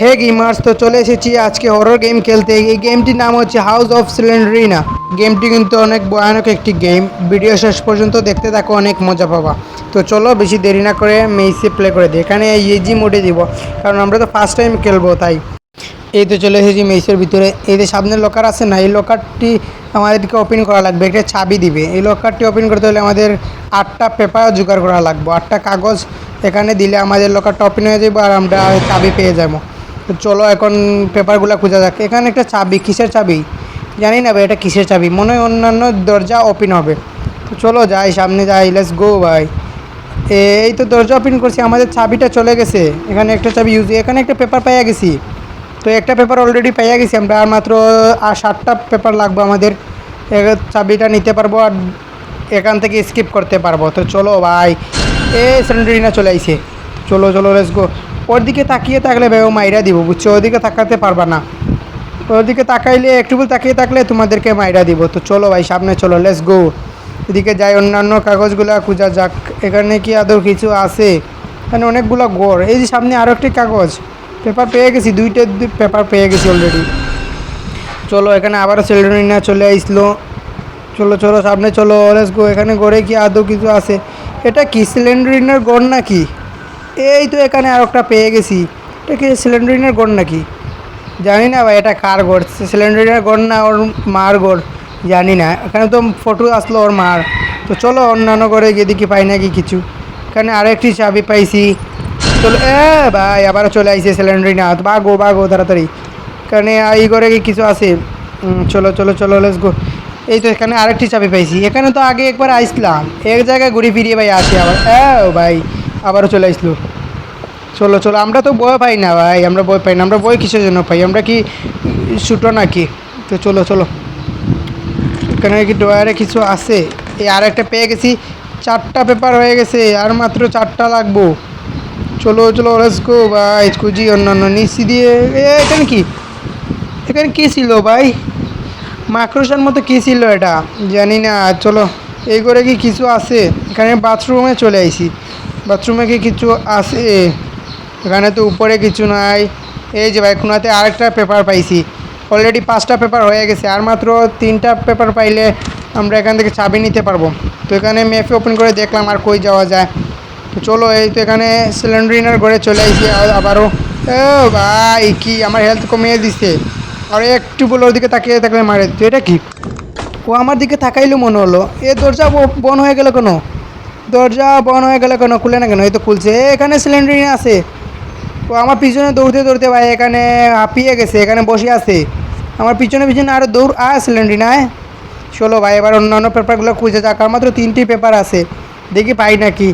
হে gamers তো চলে এসেছি আজকে হরর গেম খেলতে। এই গেমটির নাম হচ্ছে হাউস অফ সিলিন্ড্রিনা গেমটি কিন্তু অনেক ভয়ানক একটি গেম ভিডিও শেষ পর্যন্ত দেখতে থাকো, অনেক মজা পাবা। তো চলো বেশি দেরি না করে মেইসে প্লে করে দিই। এখানে ইজি মোডে দিব, কারণ আমরা তো ফার্স্ট টাইম খেলব, তাই। এই তো চলে এসেছি মেইসের ভিতরে। এই যে সামনের লকার আছে না, এই লকারটি আমাদেরকে ওপেন করা লাগবে, একটা চাবি দিবে। এই লকারটি ওপেন করতে হলে আমাদের আটটা পেপার জোগাড় করা লাগবে। আটটা কাগজ এখানে দিলে আমাদের লকারটা ওপেন হয়ে যাবে আর আমরা চাবি পেয়ে যাব। তো চলো এখন পেপারগুলো খোঁজা যাক। এখানে একটা চাবি, কিসের চাবি? জানি না ভাই, এটা কিসের চাবি? মনে হয় অন্যান্য দরজা ওপেন হবে। তো চলো যাই, সামনে যাই লেটস গো ভাই। এই তো দরজা ওপেন করছি, আমাদের চাবিটা চলে গেছে। এখানে একটা চাবি ইউজ এখানে একটা পেপার পাইয়া গেছি। তো একটা পেপার অলরেডি পাইয়া গেছি আমরা, আর মাত্র আর সাতটা পেপার লাগবে আমাদের। চাবিটা নিতে পারব আর এখান থেকে স্কিপ করতে পারব। তো চলো ভাই। এ সিলিন্ডারিনা চলে আইছে। চলো চলো লেটস গো ওর দিকে তাকিয়ে থাকলে ভাই ও মাইরা দিব, বুঝছ? ওদিকে তাকাতে পারবা না। ওর দিকে তাকাইলে, একটু তাকিয়ে থাকলে তোমাদেরকে মাইরা দিব। তো চলো ভাই, সামনে চলো লেটস গো এদিকে যাই, অন্যান্য কাগজগুলো খুঁজা যাক। এখানে কি আদৌ কিছু আছে? এখানে অনেকগুলো গোড়। এই যে সামনে আরও একটি কাগজ। পেপার পেয়ে গেছি, দুইটা পেপার পেয়ে গেছি অলরেডি চলো, এখানে আবারও সিলিন্ডারিনা চলে আসলো। চলো চলো, সামনে চলো লেটস গো এখানে গড়ে কি আদৌ কিছু আছে? এটা কি সিলিন্ডারিনার গড় নাকি? এই তো এখানে আর একটা পেয়ে গেছি। এটা কি সিলিন্ডারিনার গড় নাকি? জানি না ভাই, এটা কার গড়? সিলিন্ডারিনার গড় না ওর মার গড়? জানি না। এখানে তো ফটো আসলো ওর মার। তো চলো অন্যান্য করে গিয়ে দেখি, পাই নাকি কিছু। এখানে আরেকটি চাবি পাইছি। চলো, এ ভাই, আবারও চলে আইসে সিলিন্ডারিনা বাগো বাগো তাড়াতাড়ি। এখানে এই করে কি কিছু আছে? চলো চলো চলো লেটস গো এই তো এখানে আরেকটি চাবি পাইছি। এখানে তো আগে একবার আইসলাম এক জায়গায় ঘুরে ফিরিয়ে ভাই আসি আবার। ও ভাই আবারও চলে আসলো। চলো চলো, আমরা তো বই পাই না ভাই, আমরা বই পাই না, আমরা বই কিসের জন্য পাই? আমরা কি ছুটো নাকি? তো চলো চলো। এখানে কি ডয়ারে কিছু আছে? এই আর একটা পেয়ে গেছি। চারটা পেপার হয়ে গেছে, আর মাত্র চারটা লাগবো। চলো চলো লেটস ভাই, খুঁজি অন্যান্য নিচি দিয়ে। এখানে কি? এখানে কী ছিল ভাই? মাকড়সার মতো কী ছিল এটা? জানি না, চলো। এই করে কি কিছু আছে? এখানে বাথরুমে চলে আইছি। বাথরুমে কি কিছু আছে? এখানে তো উপরে কিছু নাই। এই যে ভাই কোনাতে আরেকটা পেপার পাইছি। অলরেডি পাঁচটা পেপার হয়ে গেছে, আর মাত্র তিনটা পেপার পাইলে আমরা এখান থেকে চাবি নিতে পারব। তো এখানে ম্যাপে ওপেন করে দেখলাম আর কই যাওয়া যায়। তো চলো, এই তো এখানে সিলিন্ডারিনার ঘরে চলে আইছি আ- আবারও। ও ভাই, কি আমার হেলথ কমিয়ে দিছে। আর একটু বলে ওর দিকে তাকিয়ে থাকলে মারে। তো এটা কি? ও আমার দিকে তাকাইলো মনে হলো। এ দরজা বন হয়ে গেল কেন? দরজা বন হয়ে গেল কেন? খুলে না কেন? এই তো খুলছে। এখানে সিলিন্ডারিন আছে। ও, আমার পিছনে দৌড়তে দৌড়তে ভাই, এখানে হাঁপিয়ে গেছে, এখানে বসে আছে। আমার পিছনে পিছনে আরও দৌড় আয় সিলিন্ডারিন আয় চলো ভাই, এবার অন্যান্য পেপারগুলো খুঁজে যাক আর মাত্র তিনটি পেপার আছে। দেখি পাই নাকি।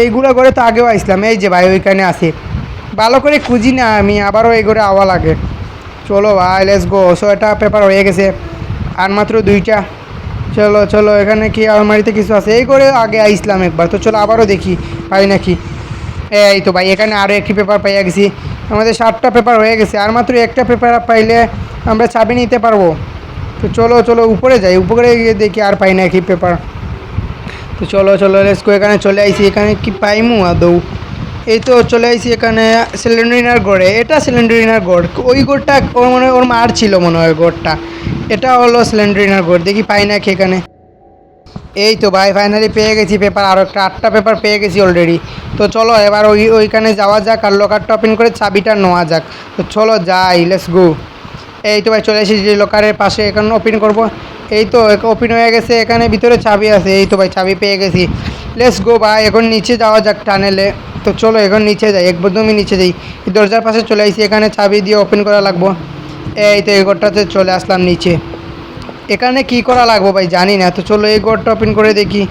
এইগুলো করে তো আগেও আসলাম। এই যে ভাই, ওইখানে আছে। ভালো করে খুঁজি না আমি, আবারও এই করে আওয়া লাগে। চলো ভাই লেস গো সো এটা পেপার হয়ে গেছে। আর মাত্র দুইটা। চলো চলো, এখানে কি আলমারিতে কিছু আছে? এই করে আগে আইসলাম একবার। তো চলো আবারও দেখি, পাই নাকি? এই তো ভাই, এখানে আরও একটি পেপার পাইয়া গেছি। আমাদের সাতটা পেপার হয়ে গেছে, আর মাত্র একটা পেপার পাইলে আমরা চাবি নিতে পারব। তো চলো চলো, উপরে যাই, উপরে গিয়ে দেখি আর পাই নাকি পেপার তো চলো চলো লেসকো এখানে চলে আইসি এখানে কি পাইমু, আদৌ? এই তো চলে আইসি এখানে সিলিন্ডারিনার গড়ে। এটা সিলিন্ডারিনার গড়। ওই গড়টা, ওর মনে হয় ওর মার ছিল মনে হয় গড়টা। এটা হলো সিলিন্ডারিনার গড় দেখি পাই নাকি এখানে। এই তো ভাই ফাইনালি পেয়ে গেছি পেপার আরও একটা আটটা পেপার পেয়ে গেছি অলরেডি তো চলো এবার ওই, ওইখানে যাওয়া যাক আর লকারটা ওপেন করে চাবিটা নেওয়া যাক। তো চলো যাই লেটস গো এই তো ভাই, চলে এসেছি যে লকারের পাশে, এখানে ওপেন করব। এই তো ওপেন হয়ে গেছে, এখানে ভিতরে চাবি আছে। এই তো ভাই, চাবি পেয়ে গেছি। লেটস গো ভাই, এখন নিচে যাওয়া যাক টানেলে তো চলো এখন নিচে যাই একদমই নিচে যাই। দরজার পাশে চলে আসি এখানে চাবি দিয়ে ওপেন করা লাগবো। এই তো এই ঘরটাতে চলে আসলাম নিচে। এখানে কি করা লাগবো ভাই? জানি না। তো চলো এই ঘরটা ওপেন করে দেখি।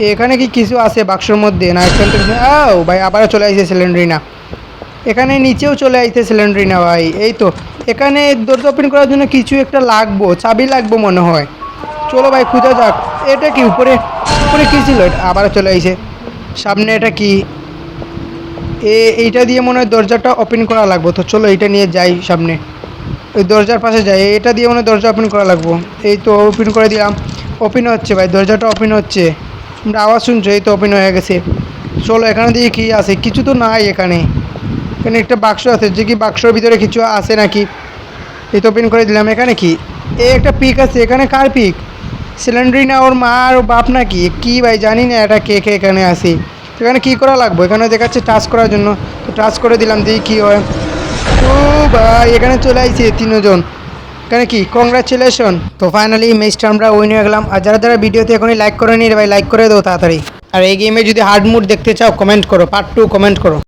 এখানে কি কিছু আছে বাক্সর মধ্যে? না ও ভাই, আবারও চলে আসছে সিলিন্ডারিনা এখানে নিচেও চলে আইতে সিলিন্ডারিনা ভাই। এই তো। এখানে দরজা ওপেন করার জন্য কিছু একটা লাগবো, চাবি লাগবো মনে হয়। চলো ভাই, খুঁজা যাক। এটা কি উপরে? উপরে কী ছিল? এটা আবারও চলে আইছে সামনে এটা কি? এ, এইটা দিয়ে মনে হয় দরজাটা ওপেন করা লাগবো। তো চলো, এইটা নিয়ে যাই সামনে। ওই দরজার পাশে যাই এটা দিয়ে মনে দরজা ওপেন করা লাগবো। এই তো ওপেন করে দিলাম। ওপেন হচ্ছে ভাই, দরজাটা ওপেন হচ্ছে। তোমরা আওয়াজ শুনছো, এই তো ওপেন হয়ে গেছে। চলো, এখানে দিয়ে কী আছে? কিছু তো নাই এখানে। এখানে একটা বাক্স আছে, যে কি বাক্সর ভিতরে কিছু আছে নাকি? এই তো ওপেন করে দিলাম। এখানে কি? এই একটা পিক আছে। এখানে কার পিক সিলিন্ডারি না, ওর মা আর বাপ নাকি? কি ভাই, জানি না এটা কে কে এখানে আসি এখানে কী করা লাগবো? এখানে দেখাচ্ছে টাচ করার জন্য। তো টাচ করে দিলাম, দিয়ে কী হয়? ও ভাই, এখানে চলে আইছি তিনজন। কেন কি? কংগ্রাচুলেশন তো ফাইনালি ম্যাচটা আমরা উইন হয়ে গেলাম। আর যারা যারা ভিডিওতে এখনই লাইক করে নি ভাই লাইক করে দেবো তাড়াতাড়ি। আর এই গেমে যদি হার্ড মুড দেখতে চাও কমেন্ট করো পার্ট টু কমেন্ট করো।